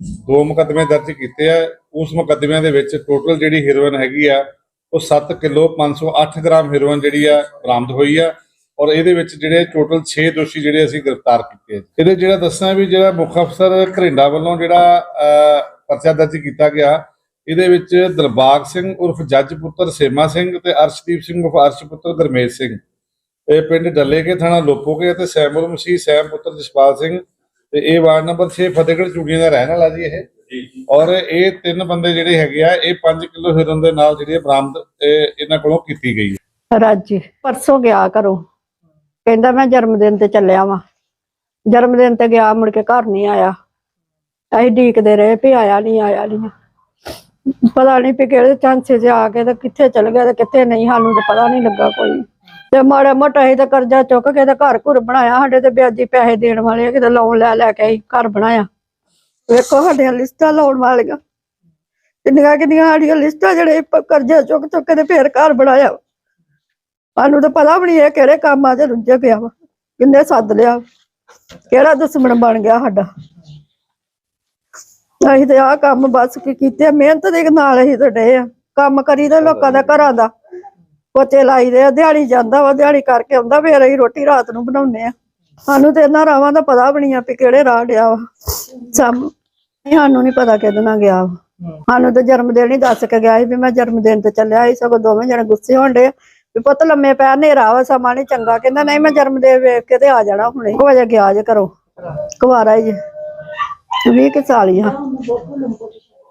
ਦੋ ਮੁਕੱਦਮੇ ਦਰਜ ਕੀਤੇ ਆ। ਉਸ ਮੁਕੱਦਮਿਆਂ ਦੇ ਵਿੱਚ ਟੋਟਲ ਜਿਹੜੀ ਹੀਰੋਇਨ ਹੈਗੀ ਆ ਉਹ 7 ਕਿਲੋ 508 ਗ੍ਰਾਮ ਹੀਰੋਇਨ ਜਿਹੜੀ ਆ ਬਰਾਮਦ ਹੋਈ ਆ। ਔਰ ਇਹਦੇ ਵਿੱਚ ਜਿਹੜੇ ਟੋਟਲ 6 ਦੋਸ਼ੀ ਜਿਹੜੇ ਅਸੀਂ ਗ੍ਰਿਫਤਾਰ ਕੀਤੇ ਇਹਦੇ ਜਿਹੜਾ ਦੱਸਣਾ ਵੀ ਜਿਹੜਾ ਮੁੱਖ ਅਫਸਰ ਘਰਿੰਡਾ ਵੱਲੋਂ ਜਿਹੜਾ ਅਹ, ਪਰਚਾ ਦਰਜ ਕੀਤਾ ਗਿਆ ਇਹਦੇ ਵਿੱਚ ਦਿਲਬਾਗ ਸਿੰਘ ਉਰਫ ਜੱਜ ਪੁੱਤਰ ਸੇਮਾ ਸਿੰਘ ਤੇ ਅਰਸ਼ਦੀਪ ਸਿੰਘ ਉਰਫ ਅਰਸ਼ ਪੁੱਤਰ ਗਰਮੇਸ਼ ਸਿੰਘ। ਇਹ ਪਿੰਡ ਡੱਲੇਕੇ ਥਾਣਾ ਲੋਪੋਕੇ ਅਤੇ ਸੈਮੁਲ ਮਸੀਹ ਸੈਮ ਪੁੱਤਰ ਜਸਪਾਲ ਸਿੰਘ ਤੇ ਇਹ ਵਾਰਡ ਨੰਬਰ 6 ਫਤਿਹਗੜ੍ਹ ਚੂੜੀਆਂ ਦਾ ਰਹਿਣ ਵਾਲਾ ਜੀ ਇਹ। ਔਰ ਇਹ ਤਿੰਨ ਬੰਦੇ ਜਿਹੜੇ ਹੈਗੇ ਆ ਇਹ 5 ਕਿਲੋ ਹੀਰਨ ਦੇ ਨਾਲ ਜਿਹੜੀ ਬਰਾਮਦ ਇਹ ਇਹਨਾਂ ਕੋਲੋਂ ਕੀਤੀ ਗਈ ਹੈ। ਰਾਜੀ ਪਰਸੋਂ ਗਿਆ ਘਰੋਂ। ਕਹਿੰਦਾ ਮੈਂ ਜਨਮ ਦਿਨ ਤੇ ਚੱਲਿਆ ਵਾਂ। ਜਨਮ ਦਿਨ ਤੇ ਗਿਆ ਮੁੜ ਕੇ ਘਰ ਨਹੀਂ ਆਇਆ। ਅਸੀਂ ਢੀਕਦੇ ਰਹੇ ਵੀ ਆਇਆ ਨਹੀਂ ਆਇਆ ਨਹੀਂ। ਪਤਾ ਨਹੀਂ ਵੀ ਕਿਹੜੇ ਚਾਂਸੇ 'ਚ ਆ ਕੇ ਤੇ ਕਿੱਥੇ ਚਲ ਗਿਆ ਤੇ ਕਿੱਥੇ ਨਹੀਂ ਸਾਨੂੰ ਤਾਂ ਪਤਾ ਨਹੀਂ ਲੱਗਾ ਕੋਈ। ਤੇ ਮਾੜਾ ਮੋਟਾ ਅਸੀਂ ਤਾਂ ਕਰਜ਼ਾ ਚੁੱਕ ਕੇ ਤੇ ਘਰ ਘੁਰ ਬਣਾਇਆ, ਸਾਡੇ ਤੇ ਵਿਆਜੀ ਪੈਸੇ ਦੇਣ ਵਾਲੇ ਕਿਤੇ ਲੋਨ ਲੈ ਲੈ ਕੇ ਘਰ ਬਣਾਇਆ। ਵੇਖੋ ਸਾਡੀਆਂ ਲਿਸਟਾਂ ਲਾਉਣ ਵਾਲੀਆਂ। ਕਿੰਨੀਆਂ ਕਿੰਨੀਆਂ ਸਾਡੀਆਂ ਲਿਸਟਾਂ ਜਿਹੜੇ ਪ- ਕਰਜ਼ਾ ਚੁੱਕ ਚੁੱਕ ਕੇ ਤੇ ਫੇਰ ਘਰ ਬਣਾਇਆ। ਸਾਨੂੰ ਤਾਂ ਪਤਾ ਵੀ ਨਹੀਂ ਇਹ ਕਿਹੜੇ ਕੰਮਾਂ 'ਚ ਰੁੱਝ ਗਿਆ ਵਾ, ਕਿੰਨੇ ਸੱਦ ਲਿਆ, ਕਿਹੜਾ ਦੁਸ਼ਮਣ ਬਣ ਗਿਆ ਸਾਡਾ। ਅਸੀਂ ਤੇ ਆਹ ਕੰਮ ਬਸ ਕੀ ਕੀਤੇ, ਮਿਹਨਤ ਦੇ ਨਾਲ ਅਸੀਂ ਤਾਂ ਡੇ ਆ। ਕੰਮ ਕਰੀਦਾ ਲੋਕਾਂ ਦਾ ਘਰਾਂ ਦਾ। ਪੋਚੇ ਲਾਈਦੇ ਆ ਦਿਹਾੜੀ ਜਾਂਦਾ ਵਾ ਦਿਹਾੜੀ ਕਰਕੇ ਆਉਂਦਾ ਫੇਰ ਅਸੀਂ ਰੋਟੀ ਰਾਤ ਨੂੰ ਬਣਾਉਂਦੇ ਆ। ਸਾਨੂੰ ਤੇ ਇਹਨਾਂ ਰਾਵਾਂ ਦਾ ਪਤਾ ਵੀ ਨਹੀਂ ਆ ਵੀ ਕਿਹੜੇ ਰਾਹ ਡਿਆ ਵਾ। ਸਮ ਸਾਨੂੰ ਨਹੀਂ ਪਤਾ ਨਾਲ ਗਿਆ ਵਾ। ਸਾਨੂੰ ਤਾਂ ਜਨਮ ਦਿਨ ਹੀ ਦੱਸ ਕੇ ਗਿਆ ਸੀ ਵੀ ਮੈਂ ਜਨਮ ਦਿਨ ਤੇ ਚੱਲਿਆ ਸੀ ਸਗੋਂ ਦੋਵੇਂ ਜਣੇ ਗੁੱਸੇ ਹੋਣ ਡੇ ਵੀ ਪੁੱਤ ਲੰਮੇ ਪੈ ਹਨੇਰਾ ਵਾ ਸਮਾਂ ਨੀ ਚੰਗਾ। ਕਹਿੰਦਾ ਨਹੀਂ ਮੈਂ ਜਨਮ ਦਿਨ ਵੇਖ ਕੇ ਤੇ ਆ ਜਾਣਾ ਹੁਣੇ। ਇੱਕ ਵਜੇ ਗਿਆ ਜੇ ਘਰੋਂ। ਕੁਵਾਰਾ ਹੀ ਜੇ। 20 ਕਿ ਸਾਲ ਹੀ ਆ।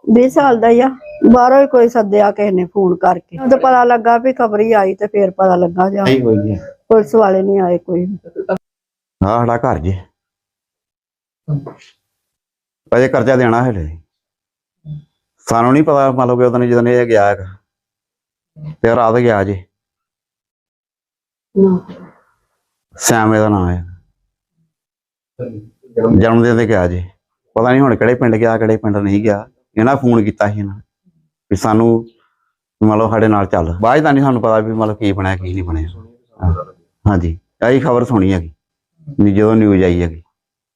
20 ਸਾਲ ਦਾ ਹੀ ਆ। ਬਾਹਰੋਂ ਹੀ ਕੋਈ ਸੱਦਿਆ ਕਿਸੇ ਨੇ ਫੋਨ ਕਰਕੇ। ਤੇ ਪਤਾ ਲੱਗਾ ਵੀ ਖਬਰ ਹੀ ਆਈ ਤੇ ਫੇਰ ਪਤਾ ਲੱਗਾ ਜਾ ਨਹੀਂ ਹੋਈ ਹੈ ਪੁਲਿਸ ਵਾਲੇ ਨਹੀਂ ਆਏ ਕੋਈ। ਹਾਂ ਸਾਡਾ ਘਰ ਜੇ। ਅਜੇ ਕਰਜ਼ਾ ਦੇਣਾ ਹਲੇ। ਸਾਨੂੰ ਨਹੀਂ ਪਤਾ ਮੰਨ ਲਓ ਕਿ ਉਦੋਂ ਜਦੋਂ ਇਹ ਗਿਆ ਹੈਗਾ। ਤੇ ਰਾਤ ਗਿਆ ਜੇ। ਸੈਮ ਇਹਦਾ ਨਾਮ ਹੈ। ਜਨਮ ਦਿਨ ਤੇ ਗਿਆ ਜੇ। ਪਤਾ ਨਹੀਂ ਹੁਣ ਕਿਹੜੇ ਪਿੰਡ ਗਿਆ ਕਿਹੜੇ ਪਿੰਡ ਨਹੀਂ ਗਿਆ। ਇਹਨਾਂ ਫੋਨ ਕੀਤਾ ਸੀ ਇਹਨਾਂ ਨੇ। ਵੀ ਸਾਨੂੰ ਮੰਨ ਸਾਡੇ ਨਾਲ ਚੱਲ। ਬਾਅਦ ਦਾ ਨਹੀਂ ਸਾਨੂੰ ਪਤਾ ਵੀ ਮਤਲਬ ਕੀ ਬਣਿਆ, ਕੀ ਨਹੀਂ ਬਣਿਆ। ਹਾਂ। ਹਾਂਜੀ। ਆਹੀ ਖਬਰ ਸੁਣੀ ਹੈਗੀ। ਨੀ ਜਦੋਂ ਨਿਊਜ਼ ਆਈ ਹੈਗੀ।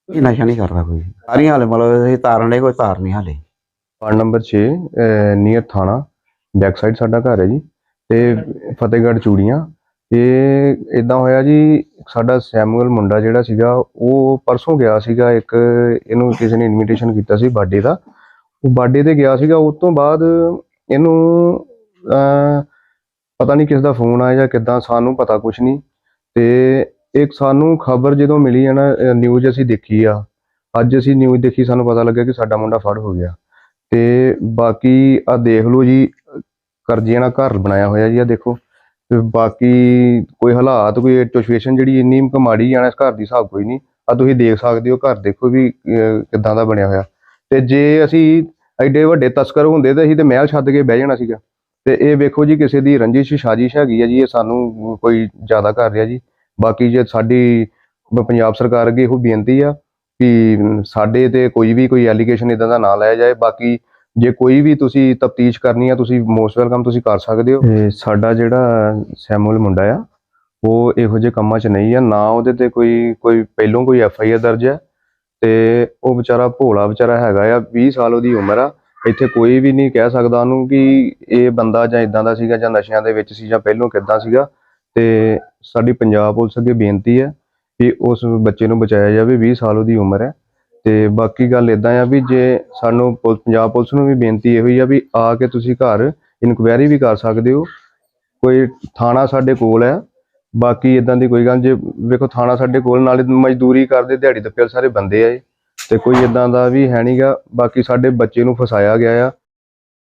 ਇਹ ਨਸ਼ਾ ਨਹੀਂ ਕਰਦਾ ਕੋਈ। ਸਾਰੀਆਂ ਹਾਲੇ ਮਤਲਬ ਇਹ ਤਾਰਨ ਲਈ ਕੋਈ ਤਾਰ ਨਹੀਂ ਹਾਲੇ। ਵਾਰਡ ਨੰਬਰ 6 ਨੀਅਰ ਥਾਣਾ। ਬੈਕ ਸਾਈਡ ਸਾਡਾ ਘਰ ਹੈ ਜੀ। ਤੇ ਫਤਿਹਗੜ੍ਹ ਚੂੜੀਆਂ। ਇਹ ਇਦਾਂ ਹੋਇਆ ਜੀ, ਸਾਡਾ ਸੈਮੂਅਲ ਮੁੰਡਾ ਜਿਹੜਾ ਸੀਗਾ, ਉਹ ਪਰਸੋਂ ਗਿਆ ਸੀਗਾ ਇੱਕ, ਇਹਨੂੰ ਕਿਸੇ ਨੇ ਇਨਵੀਟੇਸ਼ਨ ਕੀਤਾ ਸੀ ਬਰਥਡੇ ਦਾ। ਉਹ ਬਰਥਡੇ ਤੇ ਗਿਆ ਸੀਗਾ ਉਸ ਤੋਂ ਬਾਅਦ ਇਹਨੂੰ ਅਹ, ਪਤਾ ਨਹੀਂ ਕਿਸ ਦਾ ਫੋਨ ਆਇਆ ਜਾਂ ਕਿੱਦਾਂ ਸਾਨੂੰ ਪਤਾ ਕੁਝ ਨਹੀਂ ਤੇ ਇੱਕ ਸਾਨੂੰ ਖਬਰ ਜਦੋਂ ਮਿਲੀ ਹੈ ਨਾ ਨਿਊਜ਼ ਅਸੀਂ ਦੇਖੀ ਆ। ਅੱਜ ਅਸੀਂ ਨਿਊਜ਼ ਦੇਖੀ ਸਾਨੂੰ ਪਤਾ ਲੱਗਿਆ ਕਿ ਸਾਡਾ ਮੁੰਡਾ ਫੜ ਹੋ ਗਿਆ। ਤੇ ਬਾਕੀ ਆ ਦੇਖ ਲਓ ਜੀ ਕਰਜ਼ੇ ਨਾਲ ਘਰ ਬਣਾਇਆ ਹੋਇਆ ਜੀ ਆ ਦੇਖੋ। ਤੇ ਬਾਕੀ ਕੋਈ ਹਾਲਾਤ ਕੋਈ ਸਿਚੁਏਸ਼ਨ ਜਿਹੜੀ ਇੰਨੀ ਕੁ ਮਾੜੀ ਜਾਣਾ ਇਸ ਘਰ ਦੀ ਹਿਸਾਬ ਕੋਈ ਨਹੀਂ ਆ ਤੁਸੀਂ ਦੇਖ ਸਕਦੇ ਹੋ ਘਰ ਦੇਖੋ ਵੀ ਅਹ, ਕਿੱਦਾਂ ਦਾ ਬਣਿਆ ਹੋਇਆ। ਤੇ ਜੇ ਅਸੀਂ ਐਡੇ ਵੱਡੇ ਤਸਕਰ ਹੁੰਦੇ ਤਾਂ ਅਸੀਂ ਤੇ ਮਹਿਲ ਛੱਡ ਕੇ ਬਹਿ ਜਾਣਾ ਸੀਗਾ। ਤੇ ਇਹ ਵੇਖੋ ਜੀ, ਕਿਸੇ ਦੀ ਰੰਜਿਸ਼ ਸਾਜ਼ਿਸ਼ ਹੈਗੀ ਆ ਜੀ, ਇਹ ਸਾਨੂੰ ਕੋਈ ਜ਼ਿਆਦਾ ਕਰ ਰਿਹਾ ਜੀ। ਬਾਕੀ ਜੇ ਸਾਡੀ ਪੰਜਾਬ ਸਰਕਾਰ ਅੱਗੇ ਇਹੋ ਬੇਨਤੀ ਆ ਵੀ ਸਾਡੇ ਤੇ ਕੋਈ ਵੀ ਕੋਈ ਐਲੀਗੇਸ਼ਨ ਇਦਾਂ ਦਾ ਨਾ ਲਾਇਆ ਜਾਏ। ਬਾਕੀ ਜੇ ਕੋਈ ਵੀ ਤੁਸੀਂ ਤਫਤੀਸ਼ ਕਰਨੀ ਆ, ਤੁਸੀਂ ਮੋਸਟ ਵੈਲਕਮ ਤੁਸੀਂ ਕਰ ਸਕਦੇ ਹੋ। ਸਾਡਾ ਜਿਹੜਾ ਸੈਮੂਲ ਮੁੰਡਾ ਆ, ਉਹ ਇਹੋ ਜਿਹੇ ਕੰਮਾਂ 'ਚ ਨਹੀਂ ਆ। ਨਾ ਉਹਦੇ ਤੇ ਕੋਈ ਕੋਈ ਪਹਿਲੋਂ ਕੋਈ ਐਫ ਆਈ ਆਰ ਦਰਜ ਹੈ ਤੇ ਉਹ ਵਿਚਾਰਾ ਭੋਲਾ ਵਿਚਾਰਾ ਹੈਗਾ ਆ 20 ਸਾਲ ਉਹਦੀ ਉਮਰ ਆ। ਇੱਥੇ ਕੋਈ ਵੀ ਨਹੀਂ ਕਹਿ ਸਕਦਾ ਉਹਨੂੰ ਕਿ ਇਹ ਬੰਦਾ ਜਾਂ ਇਦਾਂ ਦਾ ਸੀਗਾ ਜਾਂ ਨਸ਼ਿਆਂ ਦੇ ਵਿੱਚ ਸੀ ਜਾਂ ਪਹਿਲੋਂ ਕਿੱਦਾਂ ਸੀਗਾ। ਤੇ ਸਾਡੀ ਪੰਜਾਬ ਪੁਲਿਸ ਅੱਗੇ ਬੇਨਤੀ ਹੈ ਕਿ ਉਸ ਬੱਚੇ ਨੂੰ ਬਚਾਇਆ ਜਾਵੇ 20 ਸਾਲ ਉਹਦੀ ਉਮਰ ਹੈ। ਤੇ ਬਾਕੀ ਗੱਲ ਇਦਾਂ ਆ ਵੀ ਜੇ ਸਾਨੂੰ ਪੁਲ- ਪੰਜਾਬ ਪੁਲਿਸ ਨੂੰ ਵੀ ਬੇਨਤੀ ਇਹੋ ਹੀ ਆ ਵੀ ਆ ਕੇ ਤੁਸੀਂ ਘਰ ਇਨਕੁਆਇਰੀ ਵੀ ਕਰ ਸਕਦੇ ਹੋ। ਕੋਈ ਥਾਣਾ ਸਾਡੇ ਕੋਲ ਹੈ ਬਾਕੀ ਇਦਾਂ ਦੀ ਕੋਈ ਗੱਲ ਜੇ ਵੇਖੋ ਥਾਣਾ ਸਾਡੇ ਕੋਲ, ਨਾਲੇ ਮਜ਼ਦੂਰੀ ਕਰਦੇ ਦਿਹਾੜੀ ਦੱਪੇ ਵਾਲੇ ਸਾਰੇ ਬੰਦੇ ਆ ਇਹ। ਤੇ ਕੋਈ ਇਦਾਂ ਦਾ ਵੀ ਹੈ ਨਹੀਂਗਾ ਬਾਕੀ ਸਾਡੇ ਬੱਚੇ ਨੂੰ ਫਸਾਇਆ ਗਿਆ ਆ।